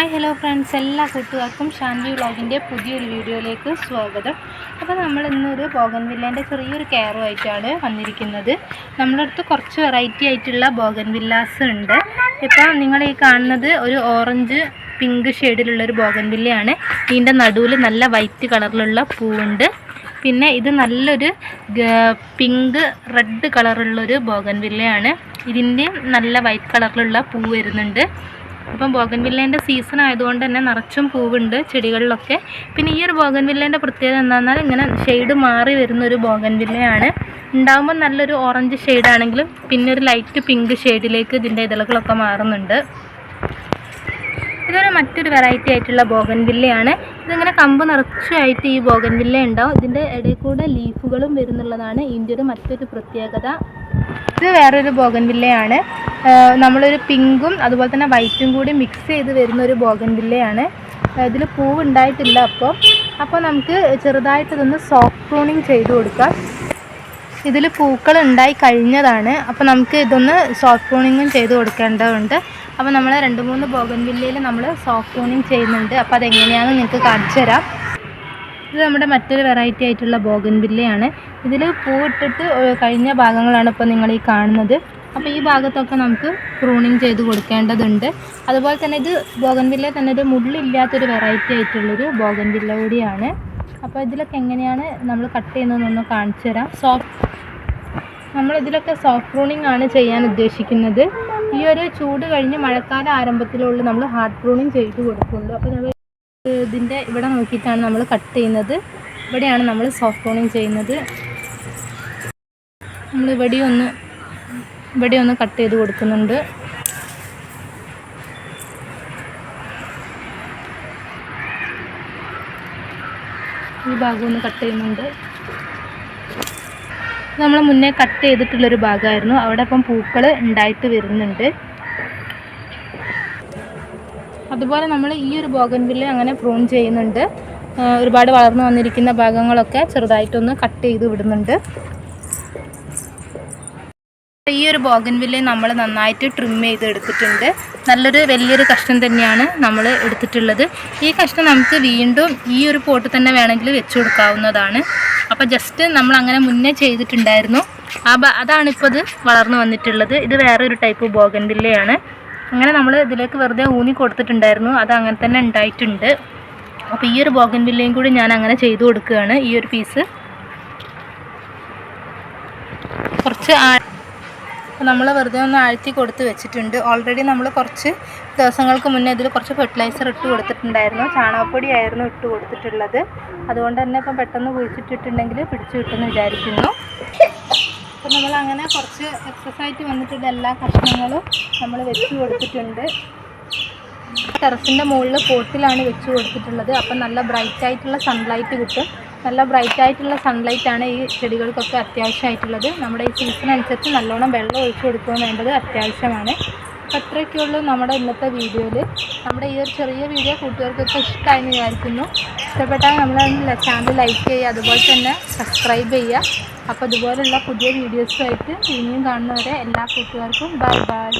Hi hello friends എല്ലാ കൂട്ടുകാർക്കും ഷാൻവി വ്ളോഗിന്റെ പുതിയൊരു വീഡിയോയിലേക്ക് സ്വാഗതം. അപ്പോൾ നമ്മൾ ഇന്നൊരു ബോഗൻവില്ലേന്റെ ചെറിയൊരു കെയറുമായിട്ടാണ് വന്നിരിക്കുന്നത്. നമ്മുടെ അടുത്ത് കുറച്ച് വെറൈറ്റി ആയിട്ടുള്ള ബോഗൻവില്ലാസ് ഉണ്ട്. ഇപ്പോൾ നിങ്ങൾ ഈ കാണുന്നത് ഒരു ഓറഞ്ച് പിങ്ക് ഷെയ്ഡിലുള്ളൊരു ബോഗൻവില്ലയാണ് ഇതിന്റെ നടുവിൽ നല്ല വൈറ്റ് കളറിലുള്ള പൂവുണ്ട്. പിന്നെ ഇത് നല്ലൊരു പിങ്ക് റെഡ് കളറുള്ളൊരു ബോഗൻവില്ലയാണ് ഇതിന്റെ നല്ല വൈറ്റ് കളറിലുള്ള പൂ വരുന്നുണ്ട്. അപ്പം ബോഗൻവില്ലേന്റെ സീസൺ ആയതുകൊണ്ട് തന്നെ നിറച്ചും പൂവുണ്ട് ചെടികളിലൊക്കെ. പിന്നെ ഈ ഒരു ബോഗൻവില്ലേന്റെ പ്രത്യേകത എന്താണെന്നാൽ ഇങ്ങനെ ഷെയ്ഡ് മാറി വരുന്ന ഒരു ബോഗൻവില്ലയാണ് ഉണ്ടാകുമ്പോൾ നല്ലൊരു ഓറഞ്ച് ഷെയ്ഡാണെങ്കിലും പിന്നെ ഒരു ലൈറ്റ് പിങ്ക് ഷെയ്ഡിലേക്ക് ഇതിന്റെ ഇതളുകളൊക്കെ മാറുന്നുണ്ട്. ഇതൊരു മറ്റൊരു വെറൈറ്റി ആയിട്ടുള്ള ബോഗൻവില്ലയാണ് ഇതിങ്ങനെ കമ്പ് നിറച്ചായിട്ട് ഈ ബോഗൻവില്ല ഉണ്ടാവും. ഇതിന്റെ ഇടയിൽ കൂടെ ലീഫുകളും വരുന്നുള്ളതാണ്. ഇതിന്റെ ഒരു മറ്റൊരു പ്രത്യേകത. ഇത് വേറൊരു ബോഗൻവില്ലയാണ്. നമ്മളൊരു പിങ്കും അതുപോലെ തന്നെ വൈറ്റും കൂടി മിക്സ് ചെയ്ത് വരുന്ന ഒരു ബോഗൻവില്ലയാണ്. ഇതിൽ പൂവ് ഉണ്ടായിട്ടില്ല അപ്പോൾ അപ്പോൾ നമുക്ക് ചെറുതായിട്ട് ഇതൊന്ന് സോഫ്റ്റ് പ്രൂണിങ് ചെയ്ത് കൊടുക്കാം. ഇതിൽ പൂക്കൾ ഉണ്ടായി കഴിഞ്ഞതാണ്. അപ്പോൾ നമുക്ക് ഇതൊന്ന് സോഫ്റ്റ് പ്രൂണിങ്ങും ചെയ്ത് കൊടുക്കേണ്ടതുണ്ട്. അപ്പോൾ നമ്മൾ രണ്ട് മൂന്ന് ബോഗൻവില്ലയിൽ നമ്മൾ സോഫ്റ്റ് പ്രൂണിങ് ചെയ്യുന്നുണ്ട്. അപ്പോൾ അതെങ്ങനെയാണെന്ന് നിങ്ങൾക്ക് കാണിച്ചു തരാം ഇത് നമ്മുടെ മറ്റൊരു വെറൈറ്റി ആയിട്ടുള്ള ബോഗൻവില്ലയാണ് ഇതിൽ പൂവിട്ടിട്ട് കഴിഞ്ഞ ഭാഗങ്ങളാണ് ഇപ്പോൾ നിങ്ങൾ ഈ കാണുന്നത്. അപ്പോൾ ഈ ഭാഗത്തൊക്കെ നമുക്ക് പ്രൂണിങ് ചെയ്ത് കൊടുക്കേണ്ടതുണ്ട്. അതുപോലെ തന്നെ ഇത് ബോഗൻവില്ല തന്നെ ഒരു മുള്ളില്ലാത്തൊരു വെറൈറ്റി ആയിട്ടുള്ളൊരു ബോഗൻവില്ല കൂടിയാണ്. അപ്പോൾ ഇതിലൊക്കെ എങ്ങനെയാണ് നമ്മൾ കട്ട് ചെയ്യുന്നതെന്നൊന്ന് കാണിച്ചു തരാം. സോഫ്റ്റ് നമ്മളിതിലൊക്കെ സോഫ്റ്റ് പ്രൂണിങ് ആണ് ചെയ്യാൻ ഉദ്ദേശിക്കുന്നത്. ഈ ഒരു ചൂട് കഴിഞ്ഞ് മഴക്കാല ആരംഭത്തിലുള്ള നമ്മൾ ഹാർഡ് പ്രൂണിങ് ചെയ്ത് കൊടുക്കുന്നുണ്ട്. അപ്പോൾ നമ്മൾ ഇതിന്റെ ഇവിടെ നോക്കിയിട്ടാണ് നമ്മൾ കട്ട് ചെയ്യുന്നത്. ഇവിടെയാണ് നമ്മൾ സോഫ്റ്റ് കോണിങ് ചെയ്യുന്നത്. നമ്മൾ ഇവിടെ ഒന്ന് ഇവിടെ ഒന്ന് കട്ട് ചെയ്ത് കൊടുക്കുന്നുണ്ട്. ഈ ഭാഗം ഒന്ന് കട്ട് ചെയ്യുന്നുണ്ട്. നമ്മൾ മുന്നേ കട്ട് ചെയ്തിട്ടുള്ളൊരു ഭാഗമായിരുന്നു. അവിടെ ഇപ്പം പൂക്കൾ ഉണ്ടായിട്ട് വരുന്നുണ്ട്. അതുപോലെ നമ്മൾ ഈ ഒരു ബോഗൻവില്ല അങ്ങനെ പ്രൂൺ ചെയ്യുന്നുണ്ട്. ഒരുപാട് വളർന്നു വന്നിരിക്കുന്ന ഭാഗങ്ങളൊക്കെ ചെറുതായിട്ടൊന്ന് കട്ട് ചെയ്ത് വിടുന്നുണ്ട്. ഈ ഒരു ബോഗൻവില്ല നമ്മൾ നന്നായിട്ട് ട്രിം ചെയ്ത് എടുത്തിട്ടുണ്ട്. നല്ലൊരു വലിയൊരു കഷ്ണം തന്നെയാണ് നമ്മൾ എടുത്തിട്ടുള്ളത്. ഈ കഷ്ണം നമുക്ക് വീണ്ടും ഈ ഒരു പോട്ട് തന്നെ വേണമെങ്കിൽ വെച്ചു കൊടുക്കാവുന്നതാണ്. അപ്പോൾ ജസ്റ്റ് നമ്മൾ അങ്ങനെ മുന്നേ ചെയ്തിട്ടുണ്ടായിരുന്നു. ആ അതാണിപ്പോൾ ഇത് വളർന്നു വന്നിട്ടുള്ളത്. ഇത് വേറൊരു ടൈപ്പ് ബോഗൻവില്ലയാണ്. അങ്ങനെ നമ്മൾ ഇതിലേക്ക് വെറുതെ ഊന്നി കൊടുത്തിട്ടുണ്ടായിരുന്നു. അത് അങ്ങനെ തന്നെ ഉണ്ടായിട്ടുണ്ട്. അപ്പോൾ ഈ ഒരു ബോഗൻ ബോഗൻവില്ലയും കൂടി ഞാൻ അങ്ങനെ ചെയ്തു കൊടുക്കുകയാണ് ഈ ഒരു പീസ് കുറച്ച് നമ്മൾ വെറുതെ ഒന്ന് ആഴ്ത്തി കൊടുത്ത് വെച്ചിട്ടുണ്ട്. ഓൾറെഡി നമ്മൾ കുറച്ച് ദിവസങ്ങൾക്ക് മുന്നേ ഇതിൽ കുറച്ച് ഫെർട്ടിലൈസർ ഇട്ട് കൊടുത്തിട്ടുണ്ടായിരുന്നു. ചാണകപ്പൊടി ആയിരുന്നു ഇട്ട് കൊടുത്തിട്ടുള്ളത്. അതുകൊണ്ട് തന്നെ ഇപ്പം പെട്ടെന്ന് കുഴിച്ചിട്ടിട്ടുണ്ടെങ്കിൽ പിടിച്ചു കിട്ടുമെന്ന് വിചാരിക്കുന്നു. അപ്പം നമ്മൾ അങ്ങനെ കുറച്ച് എക്സസൈറ്റ് വന്നിട്ടുള്ള എല്ലാ കഷ്ണങ്ങളും നമ്മൾ വെച്ച് കൊടുത്തിട്ടുണ്ട്. ടെറസിന്റെ മുകളിൽ പോട്ടിലാണ് വെച്ച് കൊടുത്തിട്ടുള്ളത്. അപ്പം നല്ല ബ്രൈറ്റ് ആയിട്ടുള്ള സൺലൈറ്റ് കിട്ടും. നല്ല ബ്രൈറ്റ് ആയിട്ടുള്ള സൺലൈറ്റ് ആണ് ഈ ചെടികൾക്കൊക്കെ അത്യാവശ്യമായിട്ടുള്ളത്. നമ്മുടെ ഈ സീസൺ അനുസരിച്ച് നല്ലോണം വെള്ളം ഒഴിച്ചു കൊടുക്കുക വേണ്ടത് അത്യാവശ്യമാണ്. അപ്പോൾ അത്രയൊക്കെയുള്ളൂ നമ്മുടെ ഇന്നത്തെ വീഡിയോയിൽ. നമ്മുടെ ഈ ഒരു ചെറിയ വീഡിയോ കൂട്ടുകാർക്കൊക്കെ ഇഷ്ടമായെന്ന് വിചാരിക്കുന്നു. ഇഷ്ടപ്പെട്ടാൽ നമ്മൾ ചാനൽ ലൈക്ക് ചെയ്യുക അതുപോലെ തന്നെ സബ്സ്ക്രൈബ് ചെയ്യുക. അപ്പോൾ ഇതുപോലുള്ള പുതിയ വീഡിയോസുമായിട്ട് ഇനിയും കാണുന്നവരെ എല്ലാ കൂട്ടുകാർക്കും ബൈ ബൈ